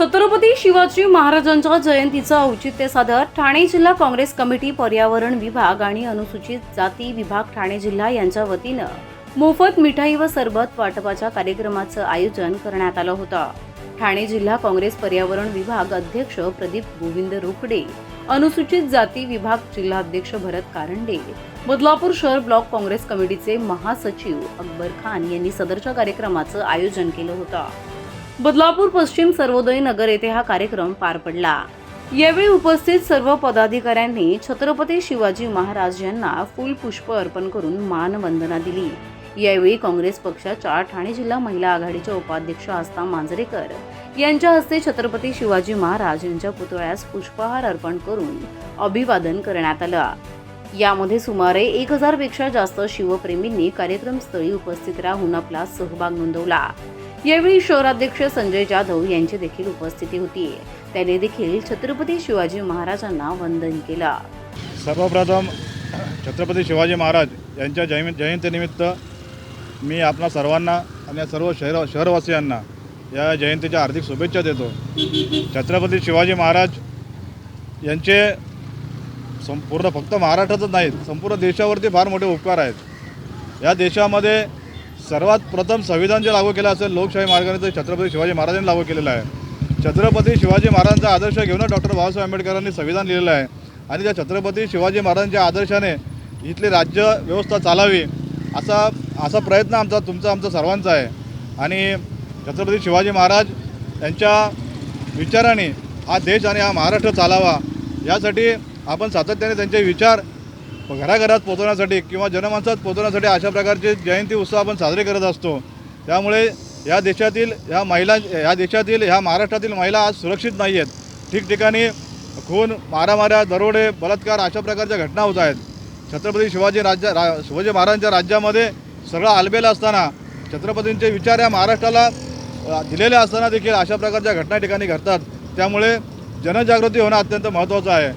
छत्रपती शिवाजी महाराजांच्या जयंतीचं औचित्य साधत ठाणे जिल्हा काँग्रेस कमिटी पर्यावरण विभाग आणि अनुसूचित जाती विभाग ठाणे जिल्हा यांच्या वतीनं मोफत मिठाई व सरबत वाटपाच्या कार्यक्रमाचं आयोजन करण्यात आलं होतं. ठाणे जिल्हा काँग्रेस पर्यावरण विभाग अध्यक्ष प्रदीप गोविंद रोकडे अनुसूचित जाती विभाग जिल्हाध्यक्ष भरत कारंडे बदलापूर शहर ब्लॉक काँग्रेस कमिटीचे महासचिव अकबर खान यांनी सदरच्या कार्यक्रमाचं आयोजन केलं होतं. बदलापूर पश्चिम सर्वोदय नगर येथे हा कार्यक्रम पार पडला. यावेळी उपस्थित सर्व पदाधिकाऱ्यांनी छत्रपती शिवाजी महाराज यांना फुलपुष्प अर्पण करून मानवंदना दिली. यावेळी काँग्रेस पक्षाच्या ठाणे जिल्हा महिला आघाडीच्या उपाध्यक्ष आस्था मांजरेकर यांच्या हस्ते छत्रपती शिवाजी महाराज यांच्या पुतळ्यास पुष्पहार अर्पण करून अभिवादन करण्यात आलं. यामध्ये सुमारे एक हजारपेक्षा जास्त शिवप्रेमींनी कार्यक्रमस्थळी उपस्थित राहून आपला सहभाग नोंदवला. यावेळी शहराध्यक्ष संजय जाधव यांची देखील उपस्थिती होती. त्याने देखील छत्रपती शिवाजी महाराजांना वंदन केलं. सर्वप्रथम छत्रपती शिवाजी महाराज यांच्या जयं जयंतीनिमित्त मी आपणा सर्वांना आणि या सर्व शहर शहरवासियांना या जयंतीच्या हार्दिक शुभेच्छा देतो. छत्रपती शिवाजी महाराज यांचे संपूर्ण फक्त महाराष्ट्रातच नाहीत संपूर्ण देशावरती फार मोठे उपकार आहेत. या देशामध्ये सर्वात प्रथम संविधान जे लागू केलं असेल लोकशाही मार्गाने ते छत्रपती शिवाजी महाराजांनी लागू केलेलं आहे. छत्रपती शिवाजी महाराजांचा आदर्श घेऊनच डॉक्टर बाबासाहेब आंबेडकरांनी संविधान लिहिलेलं आहे. आणि त्या छत्रपती शिवाजी महाराजांच्या आदर्शाने इथली राज्य व्यवस्था चालावी असा असा प्रयत्न आमचा तुमचा आमचा सर्वांचा आहे. आणि छत्रपती शिवाजी महाराज यांच्या विचाराने हा देश आणि हा महाराष्ट्र चालावा यासाठी आपण सातत्याने त्यांचे विचार घराघरात पोचवण्यासाठी किंवा जनमानसात पोचवण्यासाठी अशा प्रकारचे जयंती उत्सव आपण साजरे करत असतो. त्यामुळे या देशातील ह्या महिला या देशातील ह्या महाराष्ट्रातील महिला आज सुरक्षित नाही आहेत. ठिकठिकाणी खून मारामाऱ्या दरोडे बलात्कार अशा प्रकारच्या घटना होत आहेत. छत्रपती शिवाजी राज्य रा शिवाजी महाराजांच्या राज्यामध्ये सगळं आलबेलं असताना छत्रपतींचे विचार या महाराष्ट्राला दिलेले असताना देखील अशा प्रकारच्या घटना ठिकाणी घडतात. त्यामुळे जनजागृती होणं अत्यंत महत्त्वाचं आहे.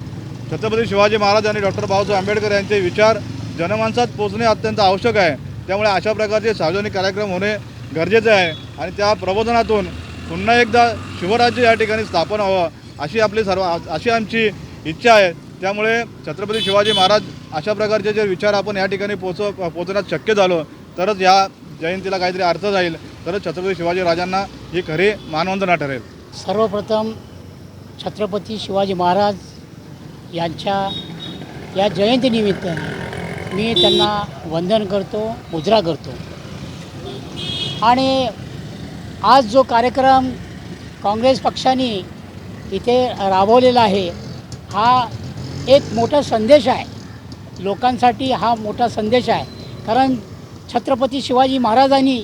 छत्रपती शिवाजी महाराज आणि डॉक्टर बाबासाहेब आंबेडकर यांचे विचार जनमानसात पोचणे अत्यंत आवश्यक आहे. त्यामुळे अशा प्रकारचे सार्वजनिक कार्यक्रम होणे गरजेचे आहे आणि त्या प्रबोधनातून पुन्हा एकदा शिवराज्य या ठिकाणी स्थापन व्हावं अशी आपली सर्व अशी आमची इच्छा आहे. त्यामुळे छत्रपती शिवाजी महाराज अशा प्रकारचे जे विचार आपण या ठिकाणी पोचव पोचण्यात शक्य झालो तरच या जयंतीला काहीतरी अर्थ जाईल. तरच छत्रपती शिवाजी राजांना ही खरी मानवंदना ठरेल. सर्वप्रथम छत्रपती शिवाजी महाराज यांच्या या जयंतीनिमित्त मी त्यांना वंदन करतो मुजरा करतो. आणि आज जो कार्यक्रम काँग्रेस पक्षाने इथे राबवलेला आहे हा एक मोठा संदेश आहे. लोकांसाठी हा मोठा संदेश आहे. कारण छत्रपती शिवाजी महाराजांनी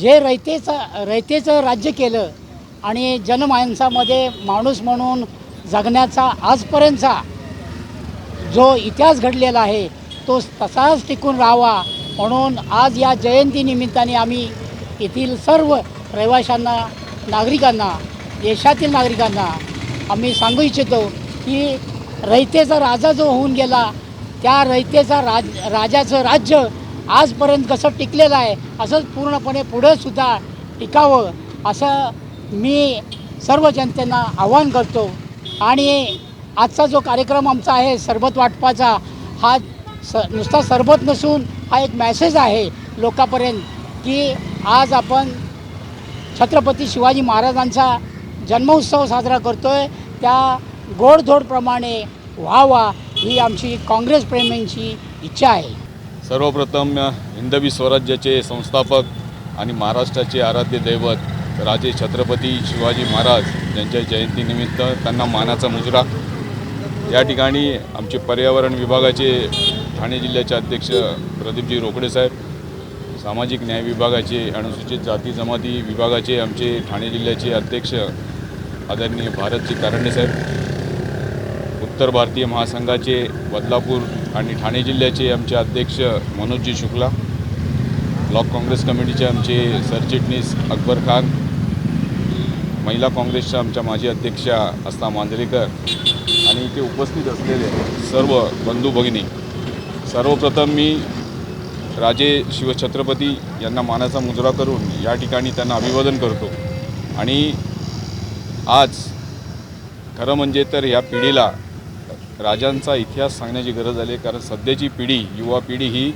जे रयतेचं रयतेचं राज्य केलं आणि जनमानसामध्ये माणूस म्हणून जगण्याचा आजपर्यंतचा जो इतिहास घडलेला आहे तो तसाच टिकून राहावा. म्हणून आज या जयंतीनिमित्ताने आम्ही येथील सर्व रहिवाशांना नागरिकांना देशातील नागरिकांना आम्ही सांगू इच्छितो की रयतेचा राजा जो होऊन गेला त्या रयतेचा राज राजाचं राज्य आजपर्यंत कसं टिकलेलं आहे असंच पूर्णपणे पुढंसुद्धा टिकावं असं मी सर्व जनतेना आवाहन करतो. आणि आजचा जो कार्यक्रम आमचा आहे सरबत वाटपाचा हा स नुसता सरबत नसून हा एक मॅसेज आहे लोकांपर्यंत की आज आपण छत्रपती शिवाजी महाराजांचा जन्मोत्सव साजरा करतो आहे त्या गोडधोडप्रमाणे व्हावा ही आमची काँग्रेस प्रेमींची इच्छा आहे. सर्वप्रथम हिंदवी स्वराज्याचे संस्थापक आणि महाराष्ट्राचे आराध्य दैवत राजे छत्रपती शिवाजी महाराज यांच्या जयंतीनिमित्त त्यांना मानाचा मुजरा. या ठिकाणी आमचे पर्यावरण विभागाचे ठाणे जिल्ह्याचे अध्यक्ष प्रदीपजी रोकडे साहेब सामाजिक न्याय विभागाचे अनुसूचित जाती जमाती विभागाचे आमचे ठाणे जिल्ह्याचे अध्यक्ष आदरणीय भारतजी कारंडे साहेब उत्तर भारतीय महासंघाचे बदलापूर आणि ठाणे जिल्ह्याचे आमचे अध्यक्ष मनोजजी शुक्ला ब्लॉक काँग्रेस कमिटीचे आमचे सरचिटणीस अकबर खान महिला काँग्रेसच्या आमच्या माजी अध्यक्षा आस्था मांजरेकर आणि इथे उपस्थित असलेले सर्व बंधू भगिनी सर्वप्रथम मी राजे शिवछत्रपती यांना मानाचा मुजरा करून या ठिकाणी त्यांना अभिवादन करतो. आणि आज खरं म्हणजे तर या पिढीला राजांचा इतिहास सांगण्याची गरज आली आहे कारण सध्याची पिढी युवा पिढी ही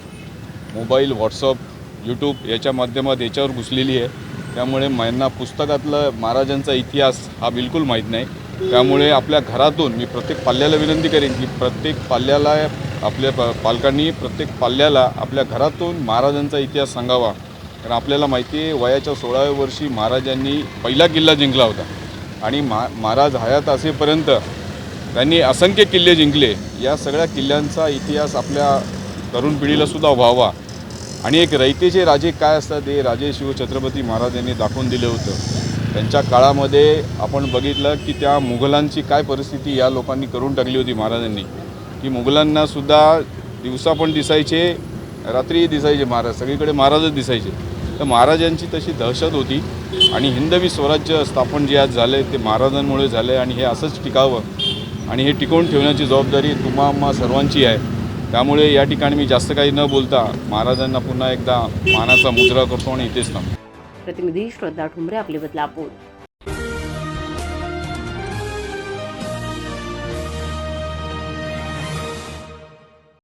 मोबाईल व्हॉट्सअप यूट्यूब याच्या माध्यमात याच्यावर घुसलेली आहे. त्यामुळे यांना पुस्तकातलं महाराजांचा इतिहास हा बिलकुल माहीत नाही. त्यामुळे आपल्या घरातून मी प्रत्येक पाल्याला विनंती करेन की प्रत्येक पाल्याला आपल्या प पालकांनी प्रत्येक पाल्याला आपल्या घरातून महाराजांचा इतिहास सांगावा. कारण आपल्याला माहिती आहे वयाच्या सोळाव्या वर्षी महाराजांनी पहिला किल्ला जिंकला होता. आणि मा महाराज हयात असेपर्यंत त्यांनी असंख्य किल्ले जिंकले. या सगळ्या किल्ल्यांचा इतिहास आपल्या तरुण पिढीलासुद्धा व्हावा. आणि एक रयतेचे राजे काय असतात हे राजे शिवछत्रपती महाराज यांनी दाखवून दिलं होतं. त्यांच्या काळामध्ये आपण बघितलं की त्या मुघलांची काय परिस्थिती या लोकांनी करून टाकली होती महाराजांनी. की मुघलांनासुद्धा दिवसा पण दिसायचे रात्रीही दिसायचे महाराज सगळीकडे महाराजच दिसायचे. तर महाराजांची तशी दहशत होती आणि हिंदवी स्वराज्य स्थापन जे आज झाले ते महाराजांमुळे झाले आणि हे असंच टिकावं आणि हे टिकवून ठेवण्याची जबाबदारी तुम्हा सर्वांची आहे. त्यामुळे या ठिकाणी मी जास्त काही न बोलता महाराजांना पुन्हा एकदा मानाचा मुजरा करतो आणि इथेच थांबतो. प्रतिनिधी श्रद्धा ठुमरे आपले बदलापूर.